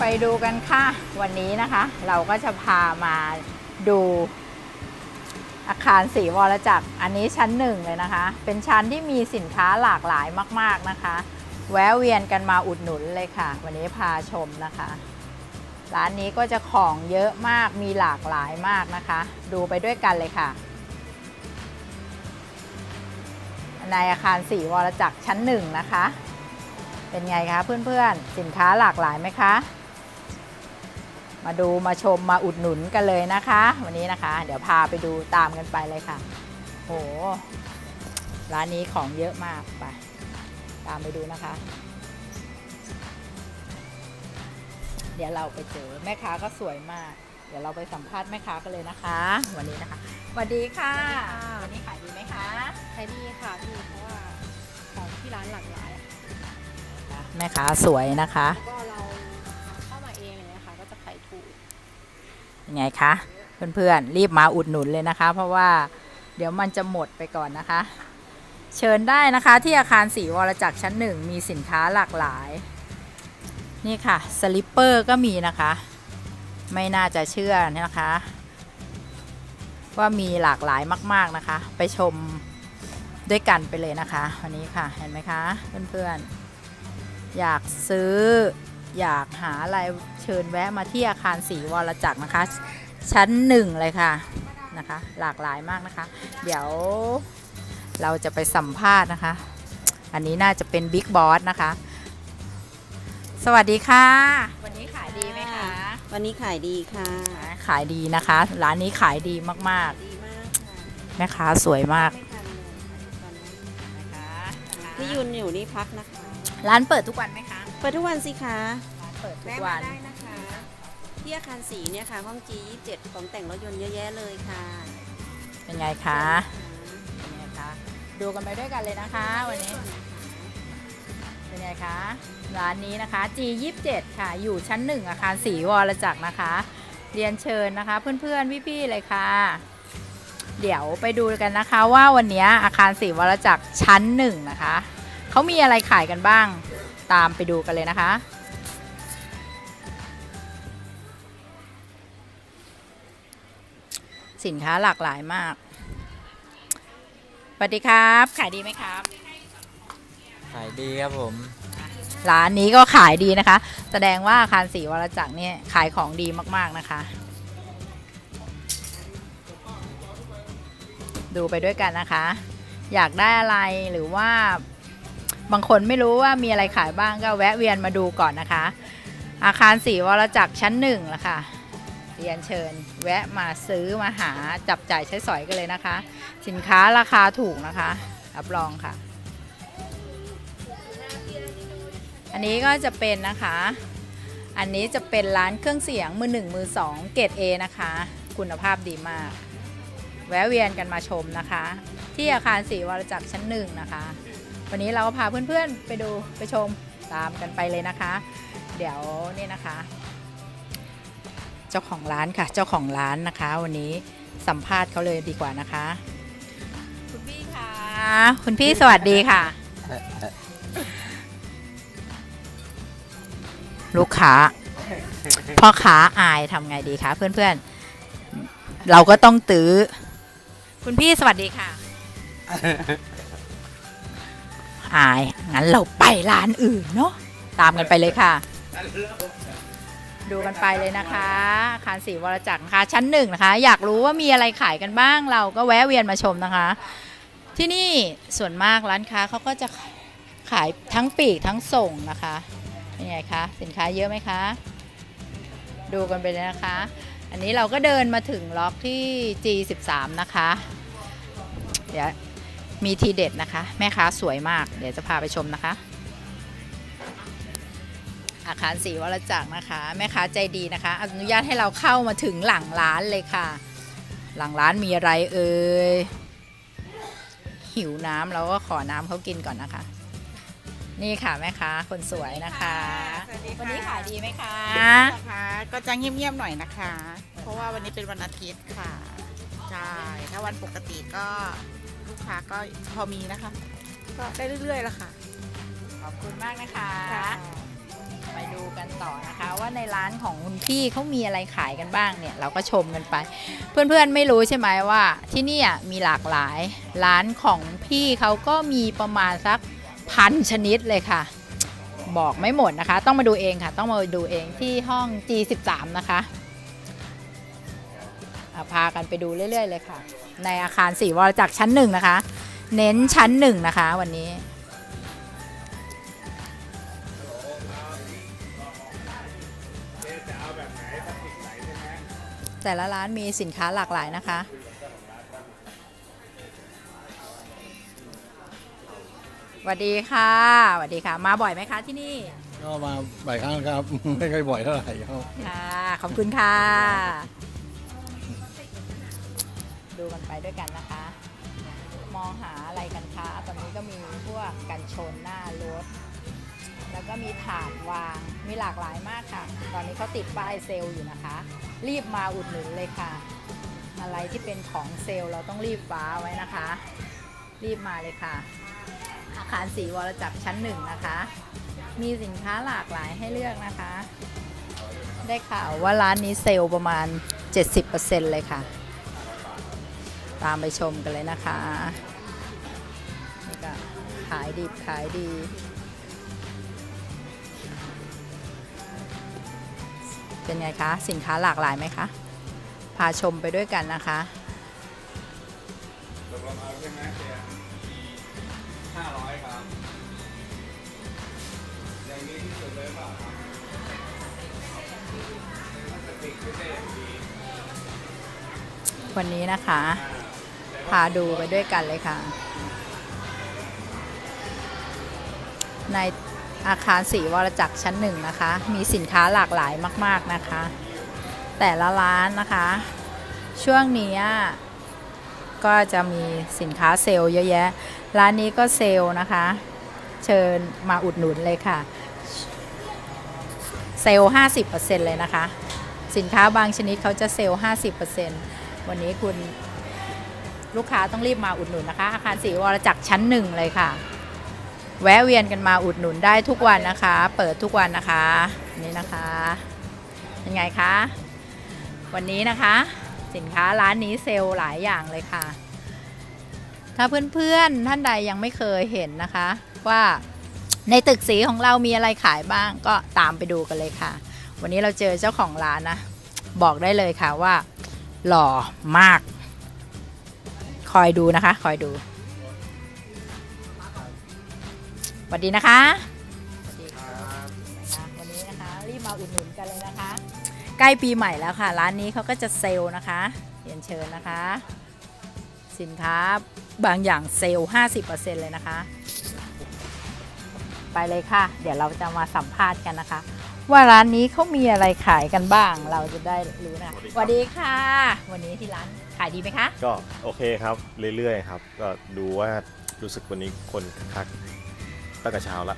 ไปดูกันค่ะ วันนี้นะคะ เราก็จะพามาดูอาคารสีวรจักรอันนี้ชั้นหนึ่งเลยนะคะ เป็นชั้นที่มีสินค้าหลากหลายมาก ๆนะคะ แวะเวียนกันมาอุดหนุนเลยค่ะ วันนี้พาชมนะคะ ร้านนี้ก็จะของเยอะมากมีหลากหลายมากนะคะ ดูไปด้วยกันเลยค่ะ ในอาคารสีวรจักรชั้นหนึ่งนะคะ เป็นไงคะเพื่อนๆ สินค้าหลากหลายไหมคะ มาดูมาชมมาอุดหนุนกันเลยนะคะ วันนี้นะคะ เดี๋ยวพาไปดูตามกันไปเลยค่ะ โห ร้านนี้ของเยอะมากไปตามไปดูนะคะ เดี๋ยวเราไปเจอแม่ค้าก็สวยมาก เดี๋ยวเราไปสัมภาษณ์แม่ค้ากันเลยนะคะ วันนี้นะคะสวัสดีค่ะสวัสดีค่ะวันนี้ขายดีไหมคะขายดีค่ะพี่เพราะว่าของที่ร้านหลากหลายอะแม่ค้าสวยนะคะ แล้วก็ ยังไงคะเพื่อนๆรีบมาอุดหนุนเลยนะคะ เพราะว่าเดี๋ยวมันจะหมดไปก่อนนะคะ เชิญได้นะคะที่อาคารสีวรจักรชั้นหนึ่งมีสินค้าหลากหลาย นี่ค่ะสลิปเปอร์ก็มีนะคะ ไม่น่าจะเชื่อนะคะ ว่ามีหลากหลายมาก ๆนะคะ ไปชมด้วยกันไปเลยนะคะ วันนี้ค่ะเห็นไหมคะ เพื่อนๆ อยากซื้อ อยากหาอะไรเชิญแวะมาที่อาคารสีวรจักรนะคะ ชั้นหนึ่งเลยค่ะนะคะ หลากหลายมากนะคะ เดี๋ยวเราจะไปสัมภาษณ์นะคะ อันนี้น่าจะเป็นบิ๊กบอสนะคะ สวัสดีค่ะ วันนี้ขายดีไหมคะ วันนี้ขายดีค่ะ ขายดีนะคะ ร้านนี้ขายดีมากดีมากค่ะๆแม่ค้าสวยมาก ไม่ทันเลยตอนนี้นะคะที่ยืนอยู่นี่พักนะคะ ร้านเปิดทุกวันไหมคะ เปิดทุกวันสิคะร้าน เปิดทุกแวะวัมาน ได้นะคะที่อาคารสีเนี่ยค่ะห้อง G27 ของแต่งรถยนต์เยอะแยะเลยค่ะเป็นไงคะเป็นไงคะ ดูกันไปด้วยกันเลยนะคะ วันนี้ เป็นไงคะ ร้านนี้นะคะ G27 ค่ะ อยู่ชั้นหนึ่งอาคารสีวรจักรนะคะ เรียนเชิญนะคะ เพื่อนๆ พี่ๆ เลยค่ะ เดี๋ยวไปดูกันนะคะว่าวันนี้อาคารสีวรจักรชั้นหนึ่งนะคะ เขามีอะไรขายกันบ้าง ตามไปดูกันเลยนะคะ สินค้าหลากหลายมากสวัสดีครับ ขายดีไหมครับ ขายดีครับผม ร้านนี้ก็ขายดีนะคะ แสดงว่าอาคารสีวรจักรเนี่ยขายของดีมากๆนะคะ ดูไปด้วยกันนะคะ อยากได้อะไรหรือว่าบางคนไม่รู้ว่ามีอะไรขายบ้างก็แวะเวียนมาดูก่อนนะคะ อาคารสีวรจักรชั้นหนึ่งละค่ะ เรียนเชิญ แวะมาซื้อมาหาจับจ่ายใช้สอยกันเลยนะคะ สินค้าราคาถูกนะคะ รับรองค่ะ อันนี้ก็จะเป็นนะคะ อันนี้จะเป็นร้านเครื่องเสียงมือหนึ่งมือสองเกรด A นะคะ คุณภาพดีมาก แวะเวียนกันมาชมนะคะ ที่อาคารศรีวรจักรชั้นหนึ่งนะคะ วันนี้เราพาเพื่อนๆไปดูไปชมตามกันไปเลยนะคะ เดี๋ยวนี่นะคะ จ้าของร้านค่ะ เจ้าของร้านนะคะ วันนี้สัมภาษณ์เขาเลยดีกว่านะคะ คุณพี่ค่ะคุณพี่สวัสดีค่ะ ลูกค้าพ่อค้าอายทำไงดีคะเพื่อนๆ เราก็ต้องตื้อ คุณพี่สวัสดีค่ะ อายงั้นเราไปร้านอื่นเนาะตามกันไปเลยค่ะ ดูกันไปเลยนะคะอาคารศรีวรจักรนะคะชั้นหนึ่งนะคะ อยากรู้ว่ามีอะไรขายกันบ้างเราก็แวะเวียนมาชมนะคะ ที่นี่ส่วนมากร้านค้าเขาก็จะขายทั้งปีกทั้งส่งนะคะเป็นไงคะสินค้าเยอะไหมคะ ดูกันไปเลยนะคะ อันนี้เราก็เดินมาถึงล็อกที่ G13 นะคะ เดี๋ยวมีทีเด็ดนะคะ แม่ค้าสวยมาก เดี๋ยวจะพาไปชมนะคะ อาคารสีวรจักรนะคะ แม่ค้าใจดีนะคะ อนุญาตให้เราเข้ามาถึงหลังร้านเลยค่ะ หลังร้านมีอะไรเอ่ยหิวน้ำเราก็ขอน้ำเขากินก่อนนะคะ นี่ค่ะแม่ค้าคนสวยนะคะสวัสดีค่ะ วันนี้ขายดีไหมคะนะคะก็จะเงียบๆหน่อยนะคะ เพราะว่าวันนี้เป็นวันอาทิตย์ค่ะใช่ถ้าวันปกติก็ลูกค้าก็พอมีนะคะ ก็ได้เรื่อยๆแล้วค่ะ ขอบคุณมากนะคะค่ะ ไปดูกันต่อนะคะ ว่าในร้านของคุณพี่เขามีอะไรขายกันบ้างเนี่ย เราก็ชมกันไป เพื่อนๆไม่รู้ใช่ไหมว่า ที่นี่มีหลากหลาย ร้านของพี่เขาก็มีประมาณสักพันชนิดเลยค่ะ บอกไม่หมดนะคะ ต้องมาดูเองค่ะ ต้องมาดูเองที่ห้อง G13 นะคะพากันไปดูเรื่อย ๆ เลยค่ะ ในอาคารสี่วรจักรชั้นหนึ่งนะคะ เน้นชั้นหนึ่งนะคะ วันนี้ แต่ละร้านมีสินค้าหลากหลายนะคะ สวัสดีค่ะสวัสดีค่ะ มาบ่อยไหมคะที่นี่ ก็มาบ่ายครั้งครับ ไม่ค่อยบ่อยเท่าไหร่ครับค่ะ ขอบคุณค่ะ ดูกันไปด้วยกันนะคะ มองหาอะไรกันคะ ตอนนี้ก็มีพวกกันชนหน้ารถ แล้วก็มีถาดวาง มีหลากหลายมากค่ะ ตอนนี้เขาติดป้ายเซลล์อยู่นะคะ รีบมาอุดหนุนเลยค่ะ อะไรที่เป็นของเซลล์เราต้องรีบว้าไว้นะคะ รีบมาเลยค่ะ อาคารสีวรจักรชั้นหนึ่งนะคะ มีสินค้าหลากหลายให้เลือกนะคะ ได้ข่าวว่าร้านนี้เซลล์ประมาณ 70%เลยค่ะ ตามไปชมกันเลยนะคะนี่ก็ขายดีขายดี เป็นไงคะสินค้าหลากหลายไหมคะพาชมไปด้วยกันนะคะวันนี้นะคะ พาดูไปด้วยกันเลยค่ะ ใน อาคารสีวรจักรชั้นหนึ่งนะคะ มีสินค้าหลากหลายมาก ๆนะคะ แต่ละร้านนะคะ ช่วงนี้ก็จะมีสินค้าเซลล์เยอะแยะ ร้านนี้ก็เซลล์นะคะ เชิญมาอุดหนุนเลยค่ะ เซลล์ 50%เลยนะคะ สินค้าบางชนิดเขาจะเซลล์ 50%วันนี้คุณลูกค้าต้องรีบมาอุดหนุนนะคะ อาคารสีวรจักรชั้นหนึ่งเลยค่ะ แวะเวียนกันมาอุดหนุนได้ทุกวันนะคะ เปิดทุกวันนะคะนี่นะคะเป็นไงคะวันนี้นะคะ สินค้าร้านนี้เซลล์หลายอย่างเลยค่ะ ถ้าเพื่อนๆท่านใดยังไม่เคยเห็นนะคะ ว่าในตึกสีของเรามีอะไรขายบ้างก็ตามไปดูกันเลยค่ะ วันนี้เราเจอเจ้าของร้านนะ บอกได้เลยค่ะว่า หล่อมาก คอยดูนะคะ คอยดู สวัสดีนะคะสวัสดีครับวันนี้นะคะรีบมาอุดหนุนกันเลยนะคะ ใกล้ปีใหม่แล้วค่ะ ร้านนี้เขาก็จะเซลล์นะคะเรียนเชิญนะคะ สินค้าบางอย่างเซลล์50%เลยนะคะ ไปเลยค่ะ เดี๋ยวเราจะมาสัมภาษณ์กันนะคะ ว่าร้านนี้เขามีอะไรขายกันบ้าง เราจะได้รู้นะคะสวัสดีค่ะ วันนี้ที่ร้านขายดีไหมคะ ก็โอเคครับ เรื่อยๆครับ ก็ดูว่ารู้สึกวันนี้คนคัก ตั้งแต่เช้าละ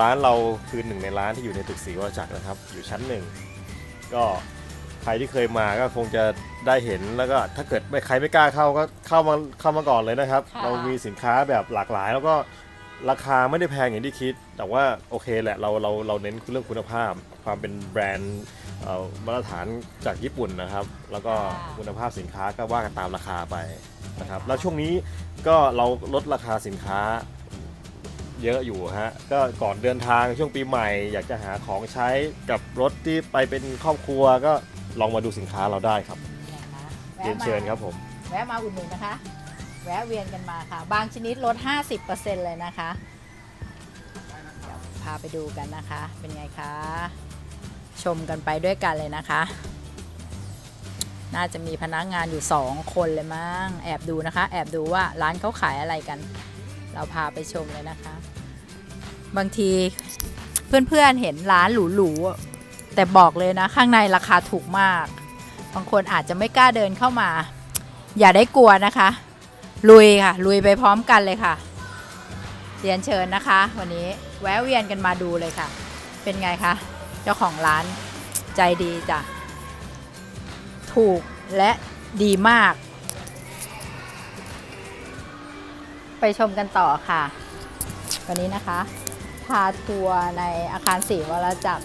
ร้านเราคือหนึ่งในร้านที่อยู่ในตึกศรีวรจักรนะครับ อยู่ชั้นหนึ่งก็ใครที่เคยมาก็คงจะได้เห็นแล้วก็ถ้าเกิดไม่ใครไม่กล้าเข้าก็เข้ามาเข้ามาก่อนเลยนะครับ ค่ะ เรามีสินค้าแบบหลากหลาย แล้วก็ราคาไม่ได้แพงอย่างที่คิด แต่ว่าโอเคแหละเราเราเราเน้นเรื่องคุณภาพ ความเป็นแบรนด์เอ่อมาตรฐานจากญี่ปุ่นนะครับ แล้วก็คุณภาพสินค้าก็ว่ากันตามราคาไปนะครับแล้วช่วงนี้ก็เราลดราคาสินค้า เยอะอยู่ฮะก็ก่อนเดินทางช่วงปีใหม่ อยากจะหาของใช้กับรถที่ไปเป็นครอบครัวก็ลองมาดูสินค้าเราได้ครับนะคะเรียนเชิญครับผมแวะมาอุดหนุนนะคะ แวะเวียนกันมาค่ะ บางชนิดลด 50%เลยนะคะเดี๋ยวพาไปดูกันนะคะ เป็นไงคะ ชมกันไปด้วยกันเลยนะคะ น่าจะมีพนักงานอยู่ 2 คนเลยมั้ง แอบดูนะคะ แอบดูว่าร้านเขาขายอะไรกัน เราพาไปชมเลยนะคะ บางทีเพื่อนๆเห็นร้านหรูๆแต่บอกเลยนะ ข้างในราคาถูกมาก บางคนอาจจะไม่กล้าเดินเข้ามา อย่าได้กลัวนะคะ ลุยค่ะ ลุยไปพร้อมกันเลยค่ะเรียนเชิญนะคะ วันนี้แวะเวียนกันมาดูเลยค่ะ เป็นไงคะเจ้าของร้านใจดีจ้ะถูกและดีมาก ไปชมกันต่อค่ะ วันนี้นะคะ พาทัวร์ในอาคารศรีวรจักร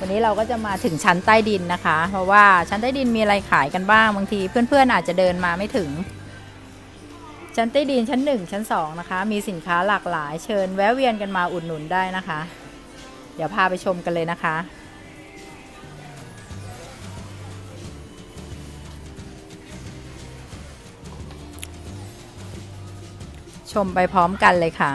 วันนี้เราก็จะมาถึงชั้นใต้ดินนะคะ เพราะว่าชั้นใต้ดินมีอะไรขายกันบ้างบางที เพื่อนๆอาจจะเดินมาไม่ถึง ชั้นใต้ดินชั้น 1 ชั้น 2 นะคะ มีสินค้าหลากหลาย เชิญแวะเวียนกันมาอุดหนุนได้นะคะ เดี๋ยวพาไปชมกันเลยนะคะ ชมไปพร้อมกันเลยค่ะ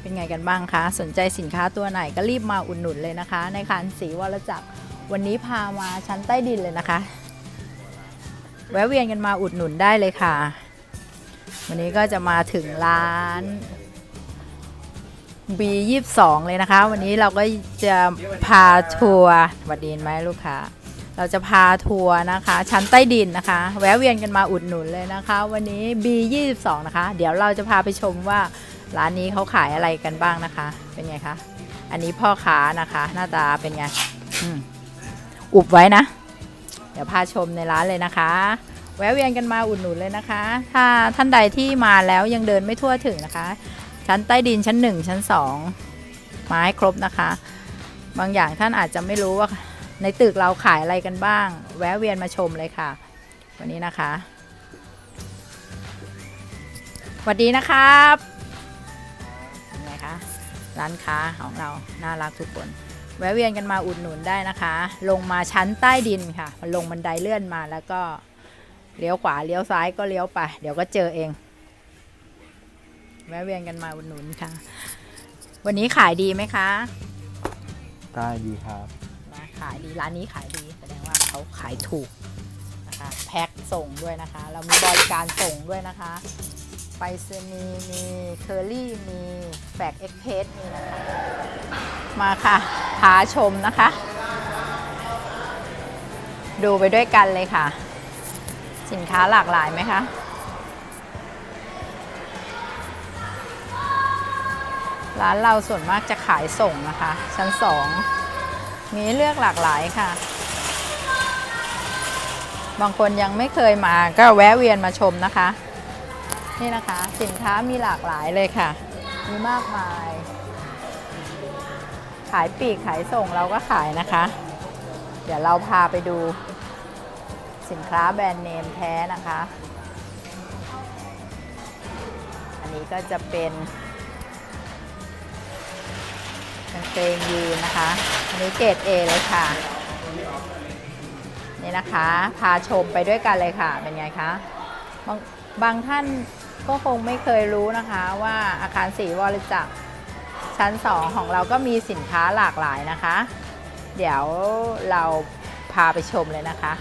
เป็นไงกันบ้างคะ สนใจสินค้าตัวไหนก็รีบมาอุดหนุนเลยนะคะ ในคานสีวรจักรวันนี้พามาชั้นใต้ดินเลยนะคะ แวะเวียนกันมาอุดหนุนได้เลยค่ะ วันนี้ก็จะมาถึงร้าน B22 เลยนะคะ วันนี้เราก็จะพาทัวร์สวัสดีไหมลูกค้า เราจะพาทัวร์นะคะ ชั้นใต้ดินนะคะ แวะเวียนกันมาอุดหนุนเลยนะคะ วันนี้ B22 นะคะ เดี๋ยวเราจะพาไปชมว่าร้านนี้เขาขายอะไรกันบ้างนะคะ เป็นไงคะอันนี้พ่อค้านะคะ หน้าตาเป็นไงอุบไว้นะ เดี๋ยวพาชมในร้านเลยนะคะ แวะเวียนกันมาอุดหนุนเลยนะคะ ถ้าท่านใดที่มาแล้วยังเดินไม่ทั่วถึงนะคะ ชั้นใต้ดินชั้น 1 ชั้น2มาให้ครบนะคะ บางอย่างท่านอาจจะไม่รู้ว่า ในตึกเราขายอะไรกันบ้าง แวะเวียนมาชมเลยค่ะ วันนี้นะคะสวัสดีนะครับไงคะร้านค้าของเราน่ารักทุกคน แวะเวียนกันมาอุดหนุนได้นะคะ ลงมาชั้นใต้ดินค่ะลงบันไดเลื่อนมาแล้วก็เลี้ยวขวาเลี้ยวซ้ายก็เลี้ยวไป เดี๋ยวก็เจอเอง แวะเวียนกันมาอุดหนุนค่ะ วันนี้ขายดีไหมคะ ได้ดีครับ ขายดีร้านนี้ขายดีแสดงว่าเขาขายถูกนะคะแพ็คส่งด้วยนะคะ เรามีบริการส่งด้วยนะคะไปรษณีมีเคอรี่มีแฟกเอ็กเพสมีนะคะมาค่ะพาชมนะคะ ดูไปด้วยกันเลยค่ะ สินค้าหลากหลายไหมคะร้านเราส่วนมากจะขายส่งนะคะ ชั้นสอง มีเลือกหลากหลายค่ะ บางคนยังไม่เคยมาก็แวะเวียนมาชมนะคะ นี่นะคะสินค้ามีหลากหลายเลยค่ะ มีมากมาย ขายปีกขายส่งเราก็ขายนะคะ เดี๋ยวเราพาไปดูสินค้าแบรนด์เนมแท้นะคะ อันนี้ก็จะเป็น เกงยีนนะคะ อันนี้เกรด A เลยค่ะ นี่นะคะ พาชมไปด้วยกันเลยค่ะ เป็นไงคะ บางบางท่านก็คงไม่เคยรู้นะคะว่าอาคารสีวรจักรชั้น 2 ของเราก็มีสินค้าหลากหลายนะคะ เดี๋ยวเราพาไปชมเลยนะคะ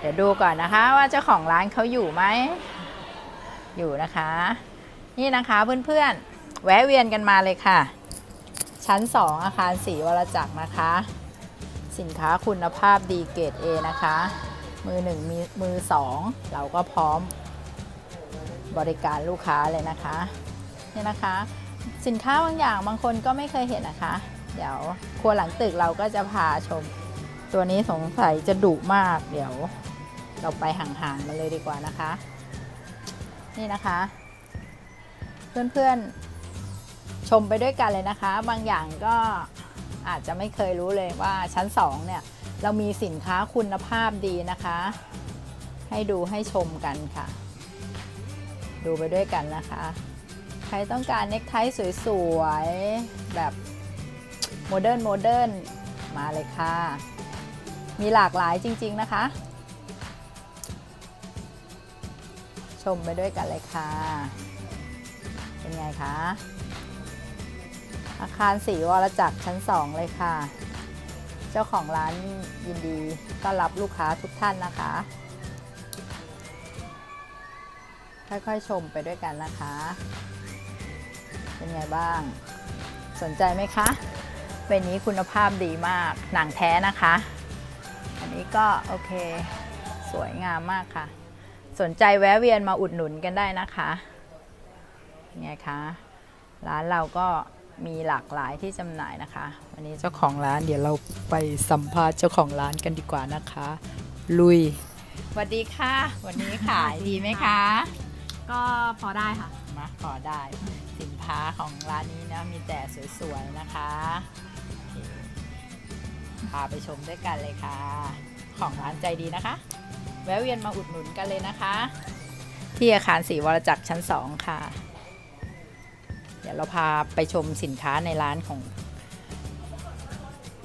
เดี๋ยวดูก่อนนะคะว่าเจ้าของร้านเขาอยู่ไหม อยู่นะคะ นี่นะคะเพื่อนๆ แวะเวียนกันมาเลยค่ะ ชั้น 2 อาคารสีวรจักรนะคะ สินค้าคุณภาพดีเกรด A นะคะ มือหนึ่งมีมือสองเราก็พร้อมบริการลูกค้าเลยนะคะนี่นะคะ สินค้าบางอย่างบางคนก็ไม่เคยเห็นนะคะ เดี๋ยวครัวหลังตึกเราก็จะพาชม ตัวนี้สงสัยจะดุมากเดี๋ยวเราไปห่างๆมาเลยดีกว่านะคะ นี่นะคะ เพื่อนๆ ชมไปด้วยกันเลยนะคะ บางอย่างก็อาจจะไม่เคยรู้เลยว่าชั้น 2 เนี่ย เรามีสินค้าคุณภาพดีนะคะ ให้ดูให้ชมกันค่ะ ดูไปด้วยกันนะคะ ใครต้องการเน็กไทสวยๆ แบบโมเดิร์นโมเดิร์นมาเลยค่ะ มีหลากหลายจริง ๆ นะคะ ชมไปด้วยกันเลยค่ะ เป็นไงคะ อาคารสีวรจักรชั้น 2 เลยค่ะ เจ้าของร้านยินดีต้อนรับลูกค้าทุกท่านนะคะ ค่อยๆชมไปด้วยกันนะคะ เป็นไงบ้าง สนใจไหมคะเป็นนี้คุณภาพดีมากหนังแท้นะคะ อันนี้ก็โอเค สวยงามมากค่ะ สนใจแวะเวียนมาอุดหนุนกันได้นะคะไงคะร้านเราก็ มีหลากหลายที่จำหน่ายนะคะ วันนี้เจ้าของร้านเดี๋ยวเราไปสัมภาษณ์เจ้าของร้านกันดีกว่านะคะ ลุยสวัสดีค่ะ วันนี้ขายดีไหมคะ ก็พอได้ค่ะ มาขอได้สินค้าของร้านนี้นะมีแต่สวยๆนะคะโอเคพาไปชมด้วยกันเลยค่ะ ของร้านใจดีนะคะ แวะเวียนมาอุดหนุนกันเลยนะคะ ที่อาคารศรีวรจักรชั้น 2 ค่ะ เดี๋ยวเราพาไปชมสินค้าในร้านของ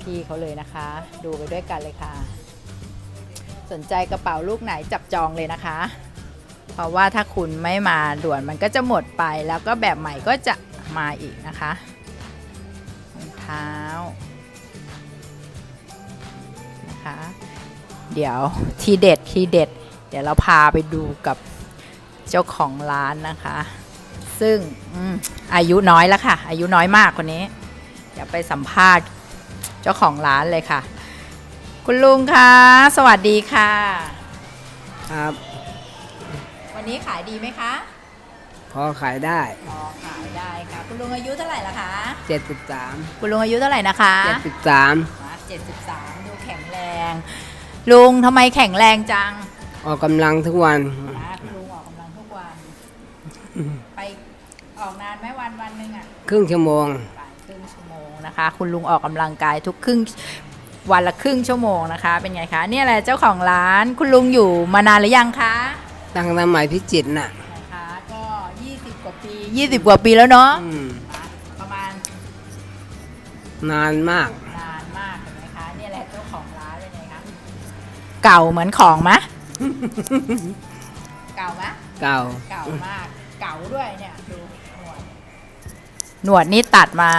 พี่เขาเลยนะคะ ดูไปด้วยกันเลยค่ะ สนใจกระเป๋าลูกไหนจับจองเลยนะคะ เพราะว่าถ้าคุณไม่มาด่วนมันก็จะหมดไปแล้วก็แบบใหม่ก็จะมาอีกนะคะรองเท้านะคะ เดี๋ยวทีเด็ดทีเด็ด เดี๋ยวเราพาไปดูกับเจ้าของร้านนะคะ ซึ่งอืมอายุน้อยแล้วค่ะ อายุน้อยมากคนนี้เดี๋ยวไปสัมภาษณ์เจ้าของร้านเลยค่ะ คุณลุงคะสวัสดีค่ะ ครับ วันนี้ขายดีไหมคะพอขายได้พอขายได้ค่ะ คุณลุงอายุเท่าไหร่ละคะ73 คุณลุงอายุเท่าไหร่นะคะ73มา73 ดูแข็งแรง ลุงทำไมแข็งแรงจัง ออกกำลังทุกวันนะคุณลุงออกกำลังทุกวันไป ออกนานไหมวันวันหนึ่งอะครึ่งชั่วโมงไปครึ่งชั่วโมงนะคะ คุณลุงออกกำลังกายทุกครึ่งวันละครึ่งชั่วโมงนะคะ เป็นไงคะเนี่ยแหละเจ้าของร้านคุณลุงอยู่มานานหรือยังคะตั้งสมัยพิจิตรน่ะนะคะก็20กว่าปี20กว่าปีแล้วเนาะอืมประมาณนานมาก นานมากเห็นไหมคะนี่แหละเจ้าของร้านเป็นไงคะเก่าเหมือนของมะเก่ามะเก่าเก่ามากเก่าด้วยเนี่ยดูหนวด หนวดนี่ตัดมา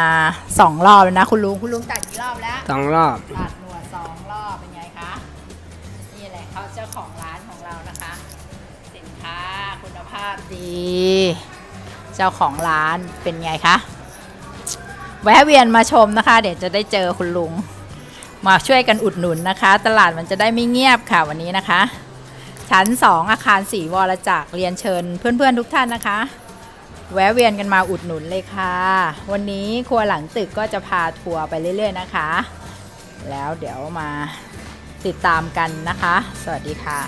สองรอบแล้วนะ คุณลุงคุณลุงตัดกี่รอบแล้ว สองรอบตัดหนวดสองรอบเป็นไงคะนี่แหละเขาเจ้าของร้านของเรานะคะ สินค้าคุณภาพดี เจ้าของร้านเป็นไงคะแวะเวียนมาชมนะคะ เดี๋ยวจะได้เจอคุณลุง มาช่วยกันอุดหนุนนะคะ ตลาดมันจะได้ไม่เงียบค่ะวันนี้นะคะ ชั้น 2 อาคารสีวรจักรเรียนเชิญเพื่อนๆทุกท่านนะคะ แวะเวียนกันมาอุดหนุนเลยค่ะ วันนี้ครัวหลังตึกก็จะพาทัวร์ไปเรื่อย ๆ นะคะ แล้วเดี๋ยวมาติดตามกันนะคะ สวัสดีค่ะ